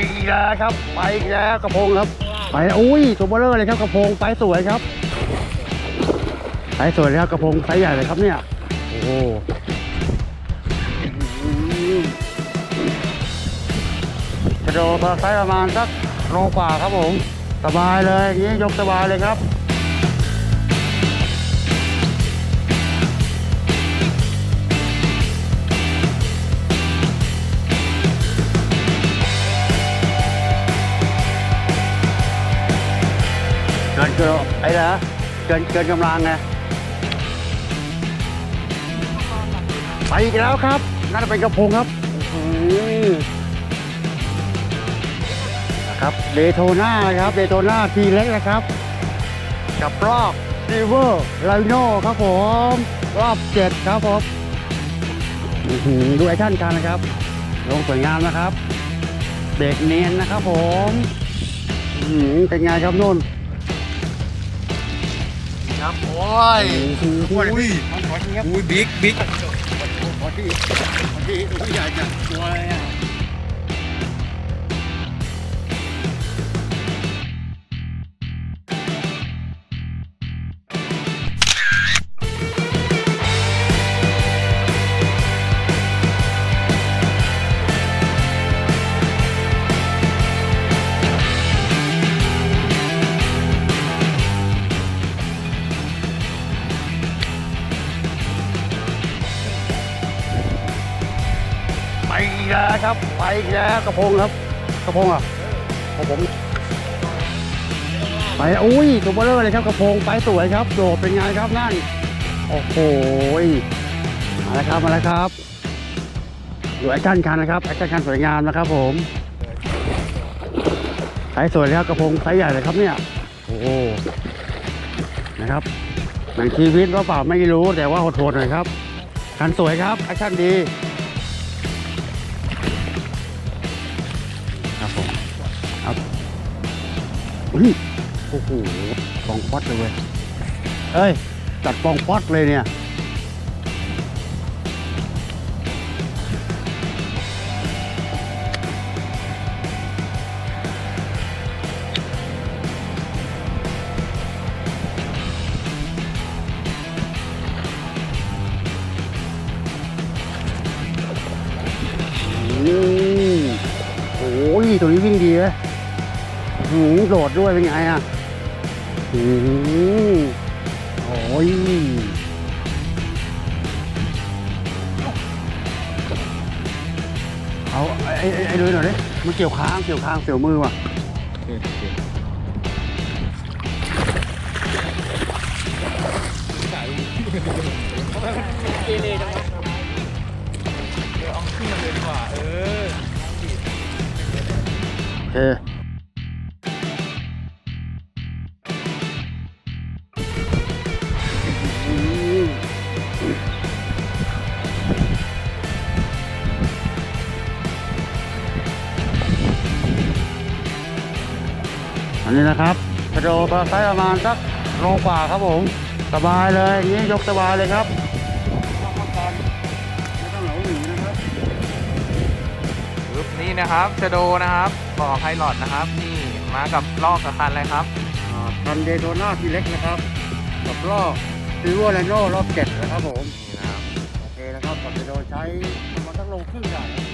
อีกแล้วครับ ไปอีกแล้วกระพงครับ ไปอุ้ยตัวเบลเลอร์เลยครับกระพงไปสวยครับไปสวยเลยครับกระพงไซส์ใหญ่เลยครับเนี่ยโอ้โหกระโดดไซส์ประมาณสักโลกว่าครับผม สบายเลยอย่างนี้ยกสบายเลยครับ เกินนไอ้นะเกินเกินกำลังไงไปอีกแล้วครับน่าจะเป็นกระพงครับนะครับเดโทน่าครับเดโทน่าทีเล็กนะครับ กับรอบซิเวอร์ไลโน่ครับผมรอบเจ็ดครับผมดูไอท่านกันนะครับ ลงสวยงามนะครับเบรกเนียนนะครับผมเป็นไงครับนุ่น ครับ โอ้ยอุ้ยอุ้ยขอทีครับอุ้ยบิ๊กบิ๊กขอทีขอทีตัวใหญ่จังตัวอะไรอะ อีกแล้วครับ ไปอีกแล้วกระพงครับ กระพงอะของผมไปอุ้ยตัวเบลเลอร์เลยครับกระพงไปสวยครับโดดเป็นไงครับนั่นโอ้โหมาแล้วครับมาแล้วครับดูแอคชั่นคันนะครับแอคชั่นคันสวยงามนะครับผมไซส์สวยเลยครับกระพงไซส์ใหญ่เลยครับเนี่ยโอ้โหนะครับหนังชีวิตว่าเปล่าไม่รู้แต่ว่าโหดๆหน่อยครับคันสวยครับแอคชั่นดี อุ้ยโอ้โหปองป๊อดเลยเว้ยเอ้ย จัดปองป๊อดเลยเนี่ยอืมโอ้ยตัวนี้วิ่งดีเลย หืมโดดด้วยเป็นไงอะหืมโอ้ยเอาไอ้ไอ้ไอ้ดูหน่อยดิมันเกี่ยวค้างเกี่ยวค้างเกี่ยวมือว่ะโอเค นนี้นะครับกระโดดไซส์ประมาณสักโลกว่าครับผม สบายเลยอย่างนี้ยกสบายเลยครับไม่ต้องเหลาหนีนะครับปึ๊บนี่นะครับชโดนะครับบ่อไพลอตนะครับนี่มากับลอกกับคันอะไรครับอ่าคันเดโทน่าทีเล็กนะครับกับรอบซิลเวอร์ไลโน่รอบเจ็ดนะครับผมนี่นะครับโอเคนะครับกับเดโทใช้ประมาณสักโลครึ่งได้นะ